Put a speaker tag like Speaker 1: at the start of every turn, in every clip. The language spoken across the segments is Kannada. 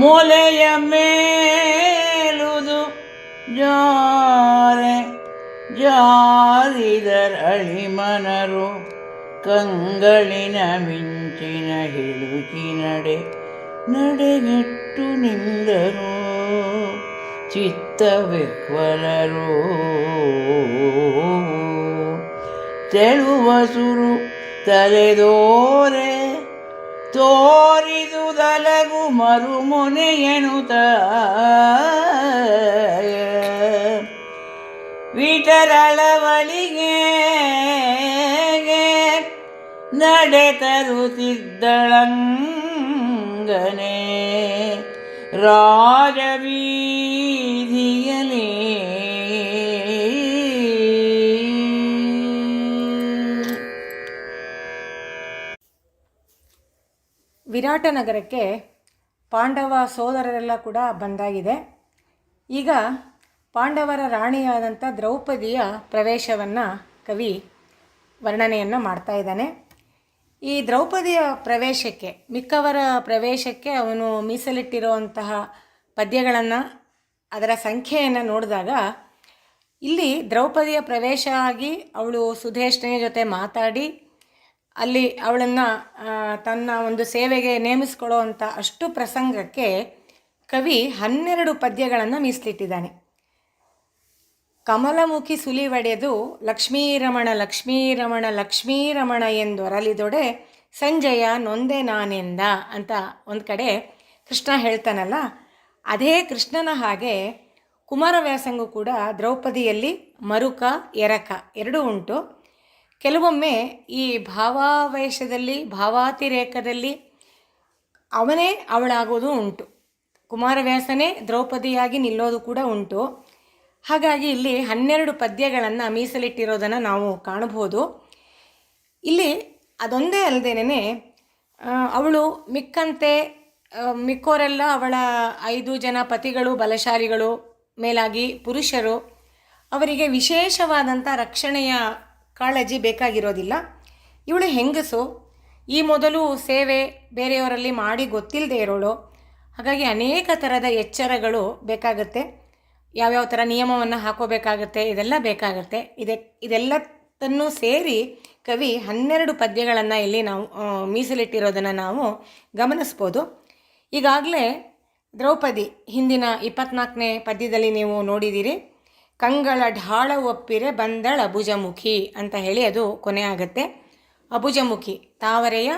Speaker 1: ಮೊಲೆಯ ಮೇಲುದು ಜಾರೆ ಜಾರಿದರ ಅಳಿಮನರು ಕಂಗಳಿನ ಮಿಂಚಿನ ಹಿಳುಕಿ ನಡೆ ನಡೆಗೆಟ್ಟು ನಿಂದರು ಚಿತ್ತವಿಹ್ವಲರು ತೆಳುವಸುರು ತಲೆದೋರೆ ತೋರಿದುದಲಗು ಮರುಮುನೆಯನುತ ವಿಠರಳವಳಿಗೆ ನಡೆ ತರುತ್ತಿದ್ದಳಂಗನೆ ರಾಜಬೀದಿಯಲಿ
Speaker 2: ವಿರಾಟ ನಗರಕ್ಕೆ ಪಾಂಡವ ಸೋದರರೆಲ್ಲ ಕೂಡ ಬಂದಾಗಿದೆ. ಈಗ ಪಾಂಡವರ ರಾಣಿಯಾದಂಥ ದ್ರೌಪದಿಯ ಪ್ರವೇಶವನ್ನು ಕವಿ ವರ್ಣನೆಯನ್ನು ಮಾಡ್ತಾ ಇದ್ದಾನೆ. ಈ ದ್ರೌಪದಿಯ ಪ್ರವೇಶಕ್ಕೆ, ಮಿಕ್ಕವರ ಪ್ರವೇಶಕ್ಕೆ ಅವನು ಮೀಸಲಿಟ್ಟಿರುವಂತಹ ಪದ್ಯಗಳನ್ನು, ಅದರ ಸಂಖ್ಯೆಯನ್ನು ನೋಡಿದಾಗ ಇಲ್ಲಿ ದ್ರೌಪದಿಯ ಪ್ರವೇಶ ಆಗಿ ಅವಳು ಸುಧೇಷ್ಣೆಯ ಜೊತೆ ಮಾತಾಡಿ ಅಲ್ಲಿ ಅವಳನ್ನು ತನ್ನ ಒಂದು ಸೇವೆಗೆ ನೇಮಿಸ್ಕೊಳ್ಳೋ ಅಂಥ ಅಷ್ಟು ಪ್ರಸಂಗಕ್ಕೆ ಕವಿ ಹನ್ನೆರಡು ಪದ್ಯಗಳನ್ನು ಮೀಸಲಿಟ್ಟಿದ್ದಾನೆ. ಕಮಲಮುಖಿ ಸುಲಿವಡೆದು ಲಕ್ಷ್ಮೀರಮಣ ಲಕ್ಷ್ಮೀರಮಣ ಲಕ್ಷ್ಮೀರಮಣ ಎಂದೊರಲಿದೊಡೆ ಸಂಜಯ ನೊಂದೆ ನಾನೆಂದ ಅಂತ ಒಂದು ಕಡೆ ಕೃಷ್ಣ ಹೇಳ್ತಾನಲ್ಲ, ಅದೇ ಕೃಷ್ಣನ ಹಾಗೆ ಕುಮಾರವ್ಯಾಸಂಗು ಕೂಡ ದ್ರೌಪದಿಯಲ್ಲಿ ಮರುಕ, ಎರಕ ಎರಡೂ ಉಂಟು. ಕೆಲವೊಮ್ಮೆ ಈ ಭಾವಾವೇಶದಲ್ಲಿ, ಭಾವಾತಿರೇಕದಲ್ಲಿ ಅವನೇ ಅವಳಾಗೋದು ಉಂಟು. ಕುಮಾರವ್ಯಾಸನೇ ದ್ರೌಪದಿಯಾಗಿ ನಿಲ್ಲೋದು ಕೂಡ ಉಂಟು. ಹಾಗಾಗಿ ಇಲ್ಲಿ ಹನ್ನೆರಡು ಪದ್ಯಗಳನ್ನು ಮೀಸಲಿಟ್ಟಿರೋದನ್ನು ನಾವು ಕಾಣಬಹುದು. ಇಲ್ಲಿ ಅದೊಂದೇ ಅಲ್ಲದೇನೆ ಅವಳು ಮಿಕ್ಕಂತೆ ಮಿಕ್ಕೋರೆಲ್ಲ ಅವಳ ಐದು ಜನ ಪತಿಗಳು ಬಲಶಾಲಿಗಳು ಮೇಲಾಗಿ ಪುರುಷರು. ಅವರಿಗೆ ವಿಶೇಷವಾದಂಥ ರಕ್ಷಣೆಯ ಕಾಳಜಿ ಬೇಕಾಗಿರೋದಿಲ್ಲ. ಇವಳು ಹೆಂಗಸು? ಈ ಮೊದಲು ಸೇವೆ ಬೇರೆಯವರಲ್ಲಿ ಮಾಡಿ ಗೊತ್ತಿಲ್ಲದೆ ಇರೋಳು. ಹಾಗಾಗಿ ಅನೇಕ ಥರದ ಎಚ್ಚರಗಳು ಬೇಕಾಗುತ್ತೆ. ಯಾವ್ಯಾವ ಥರ ನಿಯಮವನ್ನು ಹಾಕೋಬೇಕಾಗುತ್ತೆ, ಇದೆಲ್ಲ ಬೇಕಾಗುತ್ತೆ. ಇದೆ ಇದೆಲ್ಲದನ್ನು ಸೇರಿ ಕವಿ ಹನ್ನೆರಡು ಪದ್ಯಗಳನ್ನು ಇಲ್ಲಿ ನಾವು ಮೀಸಲಿಟ್ಟಿರೋದನ್ನು ನಾವು ಗಮನಿಸ್ಬೋದು. ಈಗಾಗಲೇ ದ್ರೌಪದಿ ಹಿಂದಿನ ಇಪ್ಪತ್ನಾಲ್ಕನೇ ಪದ್ಯದಲ್ಲಿ ನೀವು ನೋಡಿದ್ದೀರಿ. ಕಂಗಳ ಢಾಳ ಒಪ್ಪಿರೆ ಬಂದಳ ಅಭುಜಮುಖಿ ಅಂತ ಹೇಳಿ ಅದು ಕೊನೆ ಆಗುತ್ತೆ. ಅಬುಜಮುಖಿ ತಾವರೆಯ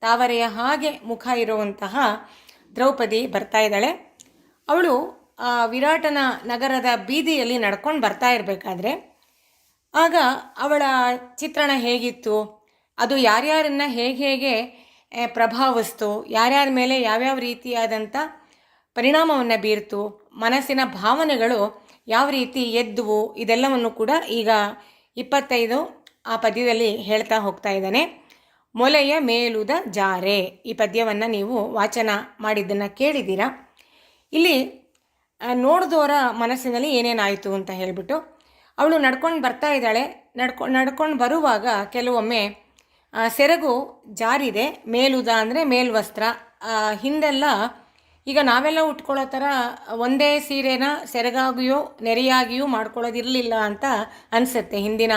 Speaker 2: ತಾವರೆಯ ಹಾಗೆ ಮುಖ ಇರುವಂತಹ ದ್ರೌಪದಿ ಬರ್ತಾ ಇದ್ದಾಳೆ. ಅವಳು ಆ ವಿರಾಟನ ನಗರದ ಬೀದಿಯಲ್ಲಿ ನಡ್ಕೊಂಡು ಬರ್ತಾ ಇರಬೇಕಾದ್ರೆ, ಆಗ ಅವಳ ಚಿತ್ರಣ ಹೇಗಿತ್ತು, ಅದು ಯಾರ್ಯಾರನ್ನು ಹೇಗೆ ಹೇಗೆ ಪ್ರಭಾವಿಸ್ತು, ಯಾರ್ಯಾರ ಮೇಲೆ ಯಾವ್ಯಾವ ರೀತಿಯಾದಂಥ ಪರಿಣಾಮವನ್ನು ಬೀರ್ತು, ಮನಸ್ಸಿನ ಭಾವನೆಗಳು ಯಾವ ರೀತಿ ಎದ್ದುವು ಇದೆಲ್ಲವನ್ನು ಕೂಡ ಈಗ ಇಪ್ಪತ್ತೈದು ಆ ಪದ್ಯದಲ್ಲಿ ಹೇಳ್ತಾ ಹೋಗ್ತಾ ಇದ್ದಾನೆ. ಮೊಲೆಯ ಮೇಲುದ ಜಾರೆ. ಈ ಪದ್ಯವನ್ನು ನೀವು ವಾಚನ ಮಾಡಿದ್ದನ್ನು ಕೇಳಿದ್ದೀರಾ? ಇಲ್ಲಿ ನೋಡಿದವರ ಮನಸ್ಸಿನಲ್ಲಿ ಏನೇನಾಯಿತು ಅಂತ ಹೇಳಿಬಿಟ್ಟು, ಅವಳು ನಡ್ಕೊಂಡು ಬರ್ತಾ ಇದ್ದಾಳೆ. ನಡ್ಕೊ, ನಡ್ಕೊಂಡು ಬರುವಾಗ ಕೆಲವೊಮ್ಮೆ ಸೆರಗು ಜಾರಿದೆ. ಮೇಲುದ ಅಂದರೆ ಮೇಲ್ವಸ್ತ್ರ. ಹಿಂದೆಲ್ಲ ಈಗ ನಾವೆಲ್ಲ ಉಟ್ಕೊಳ್ಳೋ ಥರ ಒಂದೇ ಸೀರೆನ ಸೆರಗಾಗಿಯೋ ನೆರೆಯಾಗಿಯೂ ಮಾಡ್ಕೊಳ್ಳೋದಿರಲಿಲ್ಲ ಅಂತ ಅನಿಸುತ್ತೆ ಹಿಂದಿನ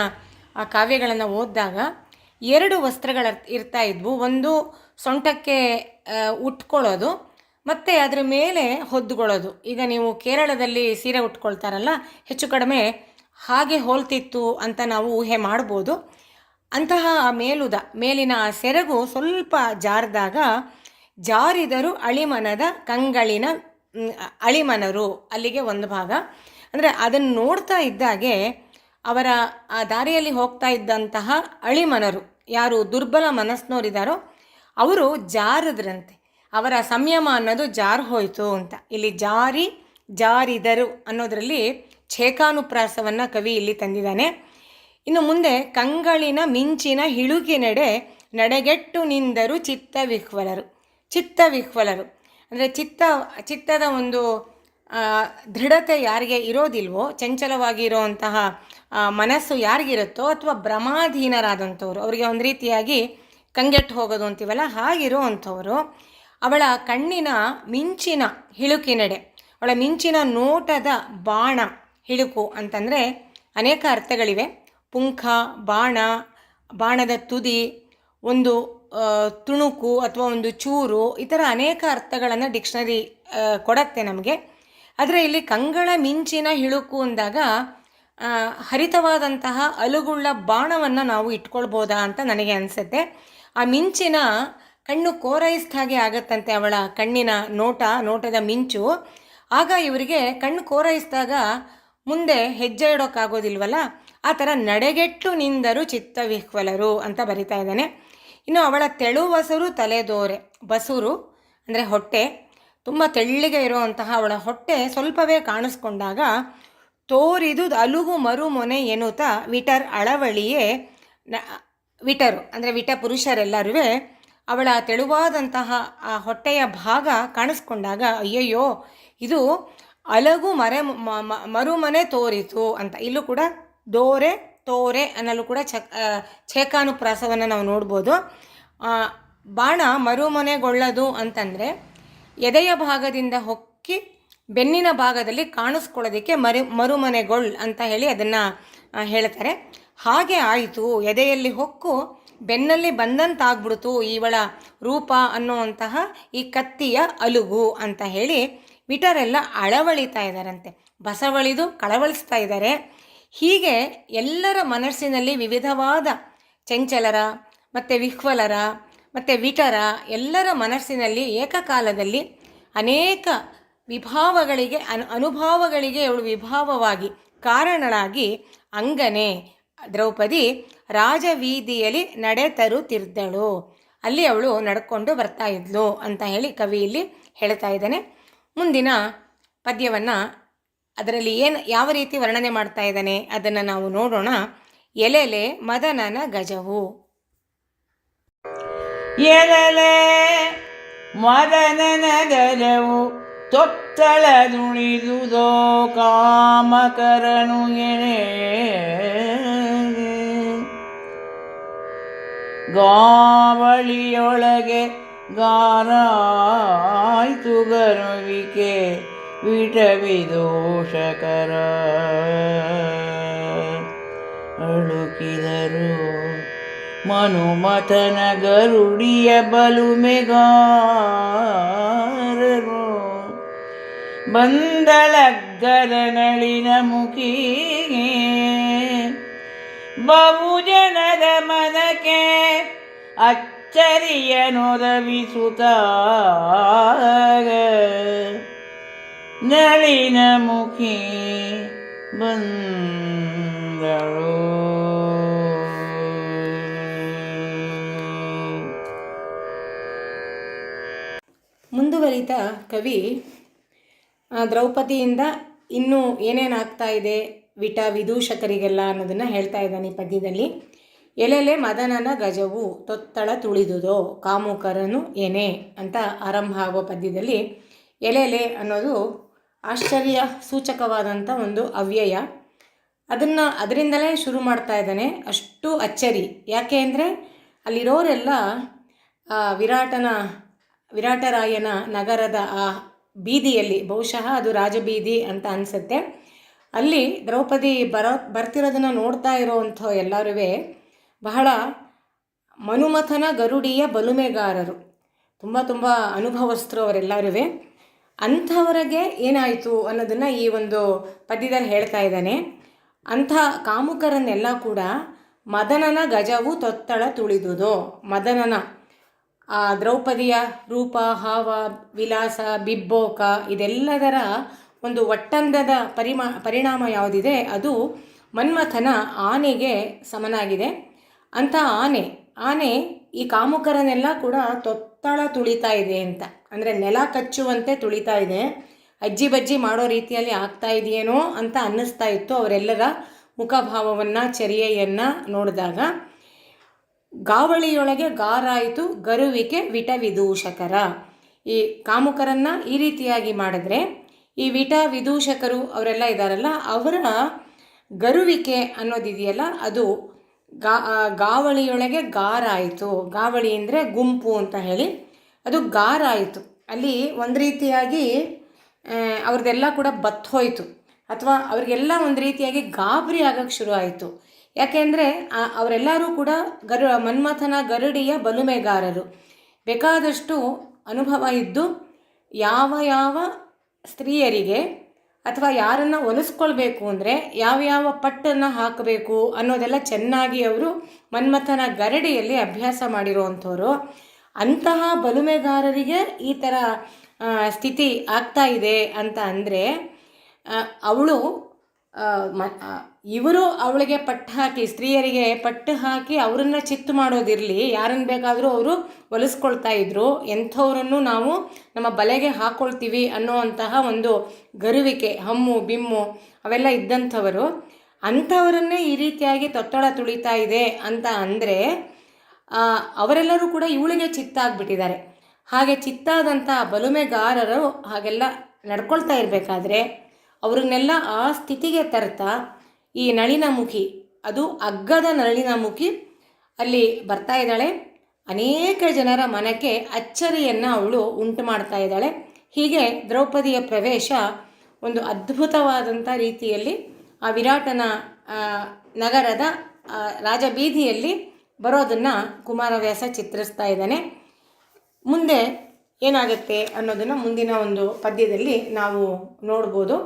Speaker 2: ಆ ಕಾವ್ಯಗಳನ್ನು ಓದಿದಾಗ. ಎರಡು ವಸ್ತ್ರಗಳ ಇರ್ತಾ ಇದ್ವು. ಒಂದು ಸೊಂಟಕ್ಕೆ ಉಟ್ಕೊಳ್ಳೋದು, ಮತ್ತು ಅದರ ಮೇಲೆ ಹೊದ್ದುಕೊಳ್ಳೋದು. ಈಗ ನೀವು ಕೇರಳದಲ್ಲಿ ಸೀರೆ ಉಟ್ಕೊಳ್ತಾರಲ್ಲ, ಹೆಚ್ಚು ಕಡಿಮೆ ಹಾಗೆ ಹೋಲ್ತಿತ್ತು ಅಂತ ನಾವು ಊಹೆ ಮಾಡ್ಬೋದು. ಅಂತಹ ಆ ಮೇಲುದ, ಮೇಲಿನ ಆ ಸೆರಗು ಸ್ವಲ್ಪ ಜಾರಿದಾಗ ಜಾರಿದರು ಅಳಿಮನದ ಕಂಗಳಿನ ಅಳಿಮನರು ಅಲ್ಲಿಗೆ ಒಂದು ಭಾಗ. ಅಂದರೆ ಅದನ್ನು ನೋಡ್ತಾ ಇದ್ದಾಗೆ ಅವರ ಆ ದಾರಿಯಲ್ಲಿ ಹೋಗ್ತಾ ಇದ್ದಂತಹ ಅಳಿಮನರು ಯಾರು ದುರ್ಬಲ ಮನಸ್ಸಿನವರಿದ್ದಾರೋ ಅವರು ಜಾರದ್ರಂತೆ. ಅವರ ಸಂಯಮ ಅನ್ನೋದು ಜಾರು ಹೋಯಿತು ಅಂತ. ಇಲ್ಲಿ ಜಾರಿ, ಜಾರಿದರು ಅನ್ನೋದರಲ್ಲಿ ಛೇಕಾನುಪ್ರಾಸವನ್ನು ಕವಿ ಇಲ್ಲಿ ತಂದಿದ್ದಾನೆ. ಇನ್ನು ಮುಂದೆ ಕಂಗಳಿನ ಮಿಂಚಿನ ಹಿಳುಕಿನೆಡೆ ನಡೆಗೆಟ್ಟು ನಿಂದರು ಚಿತ್ತವಿಹ್ವಲರು. ಚಿತ್ತವಿಹ್ವಲರು ಅಂದರೆ ಚಿತ್ತ, ಚಿತ್ತದ ಒಂದು ದೃಢತೆ ಯಾರಿಗೆ ಇರೋದಿಲ್ವೋ ಚಂಚಲವಾಗಿರೋವಂತಹ ಮನಸ್ಸು ಯಾರಿಗಿರುತ್ತೋ ಅಥವಾ ಭ್ರಮಾಧೀನರಾದಂಥವ್ರು, ಅವರಿಗೆ ಒಂದು ರೀತಿಯಾಗಿ ಕಂಗೆಟ್ಟು ಹೋಗೋದು ಅಂತೀವಲ್ಲ ಹಾಗಿರೋ ಅಂಥವ್ರು ಅವಳ ಕಣ್ಣಿನ ಮಿಂಚಿನ ಹಿಳುಕಿನೆಡೆ, ಅವಳ ಮಿಂಚಿನ ನೋಟದ ಬಾಣ ಹಿಳುಕು ಅಂತಂದರೆ ಅನೇಕ ಅರ್ಥಗಳಿವೆ. ಪುಂಖ, ಬಾಣ, ಬಾಣದ ತುದಿ, ಒಂದು ತುಣುಕು ಅಥವಾ ಒಂದು ಚೂರು ಈ ಥರ ಅನೇಕ ಅರ್ಥಗಳನ್ನು ಡಿಕ್ಷನರಿ ಕೊಡತ್ತೆ ನಮಗೆ. ಆದರೆ ಇಲ್ಲಿ ಕಂಗಳ ಮಿಂಚಿನ ಹಿಳುಕು ಅಂದಾಗ ಹರಿತವಾದಂತಹ ಅಲುಗುಳ್ಳ ಬಾಣವನ್ನು ನಾವು ಇಟ್ಕೊಳ್ಬೋದಾ ಅಂತ ನನಗೆ ಅನಿಸುತ್ತೆ. ಆ ಮಿಂಚಿನ ಕಣ್ಣು ಕೋರೈಸ್ದ ಹಾಗೆ ಆಗತ್ತಂತೆ ಅವಳ ಕಣ್ಣಿನ ನೋಟ, ನೋಟದ ಮಿಂಚು. ಆಗ ಇವರಿಗೆ ಕಣ್ಣು ಕೋರೈಸಿದಾಗ ಮುಂದೆ ಹೆಜ್ಜೆ ಇಡೋಕ್ಕಾಗೋದಿಲ್ವಲ್ಲ ಆ ಥರ ನಡೆಗೆಟ್ಟು ನಿಂದರು ಚಿತ್ತವಿಹ್ವಲರು ಅಂತ ಬರಿತಾ ಇದ್ದಾನೆ. ಇನ್ನು ಅವಳ ತೆಳುವಸರು ತಲೆದೋರೆ ಬಸುರು ಅಂದರೆ ಹೊಟ್ಟೆ. ತುಂಬ ತೆಳ್ಳಿಗೆ ಇರುವಂತಹ ಅವಳ ಹೊಟ್ಟೆ ಸ್ವಲ್ಪವೇ ಕಾಣಿಸ್ಕೊಂಡಾಗ ತೋರಿದು ಅಲುಗು ಮರುಮೊನೆ ಎನ್ನುತ್ತ ವಿಟರ್ ಅಳವಳಿಯೇ ವಿಟರು ಅಂದರೆ ವಿಟ ಪುರುಷರೆಲ್ಲರೂ ಅವಳ ತೆಳುವಾದಂತಹ ಆ ಹೊಟ್ಟೆಯ ಭಾಗ ಕಾಣಿಸ್ಕೊಂಡಾಗ ಅಯ್ಯಯ್ಯೋ, ಇದು ಅಲಗು ಮರೆ ಮರುಮನೆ ತೋರಿತು ಅಂತ. ಇಲ್ಲೂ ಕೂಡ ದೋರೆ ತೋರೆ ಅನ್ನಲು ಕೂಡ ಆ, ಛೇಕಾನುಪ್ರಾಸವನ್ನು ನಾವು ನೋಡ್ಬೋದು. ಬಾಣ ಮರುಮನೆಗೊಳ್ಳದು ಅಂತಂದರೆ ಎದೆಯ ಭಾಗದಿಂದ ಹೊಕ್ಕಿ ಬೆನ್ನಿನ ಭಾಗದಲ್ಲಿ ಕಾಣಿಸ್ಕೊಳ್ಳೋದಕ್ಕೆ ಮರು ಮರುಮನೆಗೊಳ್ ಅಂತ ಹೇಳಿ ಅದನ್ನು ಹೇಳ್ತಾರೆ. ಹಾಗೆ ಆಯಿತು ಎದೆಯಲ್ಲಿ ಹೊಕ್ಕು ಬೆನ್ನಲ್ಲಿ ಬಂದಂತಾಗ್ಬಿಡ್ತು ಇವಳ ರೂಪ ಅನ್ನುವಂತಹ ಈ ಕತ್ತಿಯ ಅಲುಗು ಅಂತ ಹೇಳಿ ವಿಟರೆಲ್ಲ ಅಳವಳಿತಾ ಇದ್ದಾರಂತೆ ಬಸವಳಿದು ಕಳವಳಿಸ್ತಾ ಇದ್ದಾರೆ ಹೀಗೆ ಎಲ್ಲರ ಮನಸ್ಸಿನಲ್ಲಿ ವಿವಿಧವಾದ ಚಂಚಲರ, ಮತ್ತು ವಿಹ್ವಲರ, ಮತ್ತು ವಿಟರ ಎಲ್ಲರ ಮನಸ್ಸಿನಲ್ಲಿ ಏಕಕಾಲದಲ್ಲಿ ಅನೇಕ ವಿಭಾವಗಳಿಗೆ, ಅನು, ಅನುಭಾವಗಳಿಗೆ ಅವಳು ವಿಭಾವವಾಗಿ ಕಾರಣಳಾಗಿ ಅಂಗನೆ, ದ್ರೌಪದಿ ರಾಜವೀದಿಯಲ್ಲಿ ನಡೆ ತರುತ್ತಿದ್ದಳು ಅಲ್ಲಿ ಅವಳು ನಡ್ಕೊಂಡು ಬರ್ತಾ ಇದ್ಲು ಅಂತ ಹೇಳಿ ಕವಿ ಇಲ್ಲಿ ಹೇಳ್ತಾ ಇದ್ದಾನೆ. ಮುಂದಿನ ಪದ್ಯವನ್ನು ಅದರಲ್ಲಿ ಏನು, ಯಾವ ರೀತಿ ವರ್ಣನೆ ಮಾಡ್ತಾ ಇದ್ದಾನೆ, ಅದನ್ನು ನಾವು ನೋಡೋಣ. ಎಲೆಲೆ ಮದನನ ಗಜವು.
Speaker 1: ಎಲೆಲೆ ಮದನನ ಗಜವು ತೊತ್ತಳದುಳಿದುದೋ ಕಾಮಕರನು ಎಳೆ ಗಾವಳಿಯೊಳಗೆ ಗಾರಾಯ್ತು ಗರುವಿಕೆ. ವಿಷವಿದೋಷಕರ. ಅಳುಕಿದರು ಮನುಮಥನ ಗರುಡಿಯ ಬಲುಮೆಗಾರರು. ಬಂದಳಗ್ಗದ ನಳಿನ ಮುಖಿಗೆ ಬಹುಜನದ ಮನಕ್ಕೆ ಅಚ್ಚರಿಯ ನೊದವಿಸುತ್ತ ನಳಿನ ಮುಖಿ ಬಂದಳು
Speaker 2: ಮುಂದುವರಿತಾ ಕವಿ ದ್ರೌಪದಿಯಿಂದ ಇನ್ನೂ ಏನೇನಾಗ್ತಾ ಇದೆ, ವಿಟ ವಿದೂಷಕರಿಗೆಲ್ಲ ಅನ್ನೋದನ್ನು ಹೇಳ್ತಾ ಇದ್ದಾನೆ ಪದ್ಯದಲ್ಲಿ. ಎಲೆಲೆ ಮದನನ ಗಜವು ತೊತ್ತಳ ತುಳಿದುದೋ, ಕಾಮುಕರನು ಏನೇ ಅಂತ ಆರಂಭ ಆಗೋ ಪದ್ಯದಲ್ಲಿ ಎಲೆಲೆ ಅನ್ನೋದು ಆಶ್ಚರ್ಯ ಸೂಚಕವಾದಂಥ ಒಂದು ಅವ್ಯಯ. ಅದನ್ನು ಅದರಿಂದಲೇ ಶುರು ಮಾಡ್ತಾ ಇದ್ದಾನೆ. ಅಷ್ಟು ಅಚ್ಚರಿ. ಯಾಕೆ ಅಂದರೆ ಅಲ್ಲಿರೋರೆಲ್ಲ ವಿರಾಟನ, ವಿರಾಟರಾಯನ ನಗರದ ಆ ಬೀದಿಯಲ್ಲಿ, ಬಹುಶಃ ಅದು ರಾಜಬೀದಿ ಅಂತ ಅನಿಸುತ್ತೆ. ಅಲ್ಲಿ ದ್ರೌಪದಿ ಬರೋ, ಬರ್ತಿರೋದನ್ನು ನೋಡ್ತಾ ಇರೋವಂಥ ಎಲ್ಲರೂ ಬಹಳ ಮನುಮಥನ ಗರುಡಿಯ ಬಲುಮೆಗಾರರು. ತುಂಬ ತುಂಬ ಅನುಭವಸ್ಥರು ಅವರೆಲ್ಲರೂ ಅಂಥವರಿಗೆ ಏನಾಯಿತು ಅನ್ನೋದನ್ನು ಈ ಒಂದು ಪದ್ಯದಲ್ಲಿ ಹೇಳ್ತಾ ಇದ್ದಾನೆ. ಅಂಥ ಕಾಮುಕರನ್ನೆಲ್ಲ ಕೂಡ ಮದನನ ಗಜವು ತೊತ್ತಳ ತುಳಿದುದು. ಮದನನ, ಆ ದ್ರೌಪದಿಯ ರೂಪ, ಹಾವ, ವಿಲಾಸ, ಬಿಬ್ಬೋಕ ಇದೆಲ್ಲದರ ಒಂದು ಒಟ್ಟಂದದ ಪರಿಮಾ, ಪರಿಣಾಮ ಯಾವುದಿದೆ? ಅದು ಮನ್ಮಥನ ಆನೆಗೆ ಸಮನಾಗಿದೆ. ಅಂಥ ಆನೆ ಆನೆ ಈ ಕಾಮುಕರನ್ನೆಲ್ಲ ಕೂಡ ತೊತ್ತಳ ತುಳಿತಾ ಇದೆ ಅಂತ. ಅಂದರೆ ನೆಲ ಕಚ್ಚುವಂತೆ ತುಳಿತಾ ಇದೆ. ಅಜ್ಜಿ ಬಜ್ಜಿ ಮಾಡೋ ರೀತಿಯಲ್ಲಿ ಆಗ್ತಾ ಇದೆಯೇನೋ ಅಂತ ಅನ್ನಿಸ್ತಾ ಇತ್ತು ಅವರೆಲ್ಲರ ಮುಖಭಾವವನ್ನು, ಚರ್ಯೆಯನ್ನು ನೋಡಿದಾಗ. ಗಾವಳಿಯೊಳಗೆ ಗಾರಾಯಿತು ಗರುವಿಕೆ ವಿಟ ವಿದೂಷಕರ ಈ ಕಾಮುಕರನ್ನು ಈ ರೀತಿಯಾಗಿ ಮಾಡಿದ್ರೆ ಈ ವಿಟ ವಿದೂಷಕರು ಅವರೆಲ್ಲ ಇದ್ದಾರಲ್ಲ ಅವರ ಗರುವಿಕೆ ಅನ್ನೋದಿದೆಯಲ್ಲ, ಅದು ಗಾ ಗಾವಳಿಯೊಳಗೆ ಗಾರಾಯಿತು ಗಾವಳಿ ಅಂದರೆ ಗುಂಪು ಅಂತ ಹೇಳಿ ಅದು ಗಾರಾಯಿತು ಅಲ್ಲಿ ಒಂದು ರೀತಿಯಾಗಿ ಅವ್ರದ್ದೆಲ್ಲ ಕೂಡ ಬತ್ತು ಹೋಯಿತು. ಅಥವಾ ಅವರಿಗೆಲ್ಲ ಒಂದು ರೀತಿಯಾಗಿ ಗಾಬರಿ ಆಗೋಕ್ಕೆ ಶುರು ಆಯಿತು. ಯಾಕೆಂದರೆ ಅವರೆಲ್ಲರೂ ಕೂಡ ಗರು, ಮನ್ಮಥನ ಗರುಡಿಯ ಬಲುಮೆಗಾರರು. ಬೇಕಾದಷ್ಟು ಅನುಭವ ಇದ್ದು ಯಾವ ಯಾವ ಸ್ತ್ರೀಯರಿಗೆ ಅಥವಾ ಯಾರನ್ನು ಒಲಿಸ್ಕೊಳ್ಬೇಕು ಅಂದರೆ ಯಾವ್ಯಾವ ಪಟ್ಟನ್ನು ಹಾಕಬೇಕು ಅನ್ನೋದೆಲ್ಲ ಚೆನ್ನಾಗಿ ಅವರು ಮನ್ಮಥನ ಗರಡಿಯಲ್ಲಿ ಅಭ್ಯಾಸ ಮಾಡಿರುವಂಥವ್ರು. ಅಂತಹ ಬಲುಮೆಗಾರರಿಗೆ ಈ ಥರ ಸ್ಥಿತಿ ಆಗ್ತಾ ಇದೆ ಅಂತ ಅಂದರೆ ಅವಳು ಇವರು ಅವಳಿಗೆ ಪಟ್ಟು ಹಾಕಿ, ಸ್ತ್ರೀಯರಿಗೆ ಪಟ್ಟು ಹಾಕಿ ಅವರನ್ನು ಚಿತ್ತು ಮಾಡೋದಿರಲಿ. ಯಾರನ್ನು ಬೇಕಾದರೂ ಅವರು ಒಲಿಸ್ಕೊಳ್ತಾ ಇದ್ರು. ಎಂಥವರನ್ನು ನಾವು ನಮ್ಮ ಬಲೆಗೆ ಹಾಕ್ಕೊಳ್ತೀವಿ ಅನ್ನೋವಂತಹ ಒಂದು ಗರುವಿಕೆ, ಹಮ್ಮು, ಬಿಮ್ಮು ಅವೆಲ್ಲ ಇದ್ದಂಥವರು. ಅಂಥವರನ್ನೇ ಈ ರೀತಿಯಾಗಿ ತೊತ್ತೊಳ ತುಳಿತಾ ಇದೆ ಅಂತ ಅಂದರೆ ಅವರೆಲ್ಲರೂ ಕೂಡ ಇವಳಿಗೆ ಚಿತ್ತಾಗ್ಬಿಟ್ಟಿದ್ದಾರೆ. ಹಾಗೆ ಚಿತ್ತಾದಂಥ ಬಲುಮೆಗಾರರು ಹಾಗೆಲ್ಲ ನಡ್ಕೊಳ್ತಾ ಇರಬೇಕಾದ್ರೆ ಅವ್ರನ್ನೆಲ್ಲ ಆ ಸ್ಥಿತಿಗೆ ತರ್ತಾ ಈ ನಳಿನಮುಖಿ ಅದು ಅಗ್ಗದ ನಳಿನಮುಖಿ ಅಲ್ಲಿ ಬರ್ತಾ ಇದ್ದಾಳೆ. ಅನೇಕ ಜನರ ಮನಕ್ಕೆ ಅಚ್ಚರಿಯನ್ನು ಅವಳು ಉಂಟು ಮಾಡ್ತಾ ಇದ್ದಾಳೆ. ಹೀಗೆ ದ್ರೌಪದಿಯ ಪ್ರವೇಶ ಒಂದು ಅದ್ಭುತವಾದಂಥ ರೀತಿಯಲ್ಲಿ ಆ ವಿರಾಟನ ನಗರದ ರಾಜಬೀದಿಯಲ್ಲಿ ಬರೋದನ್ನು ಕುಮಾರವ್ಯಾಸ ಚಿತ್ರಿಸ್ತಾ ಇದ್ದಾನೆ. ಮುಂದೆ ಏನಾಗುತ್ತೆ ಅನ್ನೋದನ್ನು ಮುಂದಿನ ಒಂದು ಪದ್ಯದಲ್ಲಿ ನಾವು ನೋಡ್ಬೋದು.